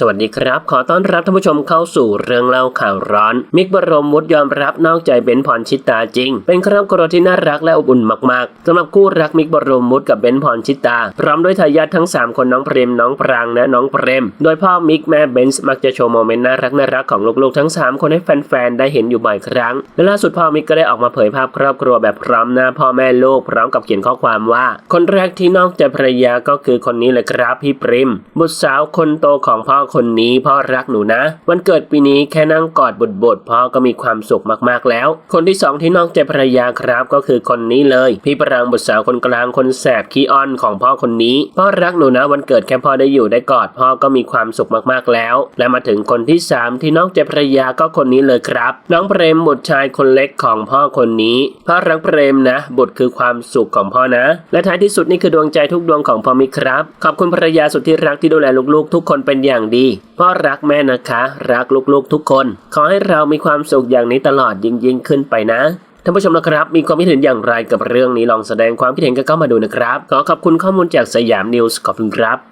สวัสดีครับ ขอต้อนรับท่านผู้ชมเข้าสู่เรื่องเล่าข่าวร้อน มิกบรมวุฒิยอมรับนอกใจเบนซ์พรชิตาจริง เป็นครอบครัวที่น่ารักและอบอุ่นมากๆสำหรับคู่รักมิกบรมวุฒิกับเบนซ์พรชิตา พร้อมด้วยทายาททั้ง 3 คนน้องเพรมน้องปรางและน้องเปรม โดยพ่อมิกแม่เบนซ์มักจะโชว์โมเมนต์น่ารักน่ารักของลูกๆทั้ง 3 คนให้แฟนๆได้เห็นอยู่บ่อยครั้งและล่าสุดพ่อมิกก็ได้ออกมาเผยภาพครอบครัวแบบพร้อมหน้าพ่อแม่ลูกพร้อมกับเขียนข้อความว่า คนแรกที่นอกใจภรรยาก็คือคนนี้เลยครับพี่ปริมบุตรสาวคนโตของพ่อคนนี้พ่อรักหนูนะ วันเกิดปีนี้แค่นั่งกอดบุตรบทพ่อก็มีความสุขมากๆแล้ว คนที่สองที่นอกใจภรรยาครับก็คือคนนี้เลย พี่ปรางบุตรสาวคนกลางคนแสบขี้อ้อนของพ่อคนนี้พ่อรักหนูนะ วันเกิดแค่พ่อได้อยู่ได้กอดพ่อก็มีความสุขมากๆแล้ว และมาถึงคนที่สามที่นอกใจภรรยาก็คนนี้เลยครับ น้องเปรมบุตรชายคนเล็กของพ่อคนนี้พ่อรักเปรมนะ บุตรคือความสุขของพ่อนะ และท้ายที่สุดนี่คือดวงใจทุกดวงของพ่อมิครับ ขอบคุณภรรยาสุดที่รักที่ดูแลลูกๆ ทุกคนเป็นอย่างดี พ่อรักแม่นะคะ รักลูกๆทุกคน ขอให้เรามีความสุขอย่างนี้ตลอดยิ่งๆขึ้นไปนะท่านผู้ชมนะครับ มีความคิดเห็นอย่างไรกับเรื่องนี้ลองแสดงความคิดเห็นกันเข้ามาดูนะครับ ขอขอบคุณข้อมูลจากสยามนิวส์ขอบคุณครับ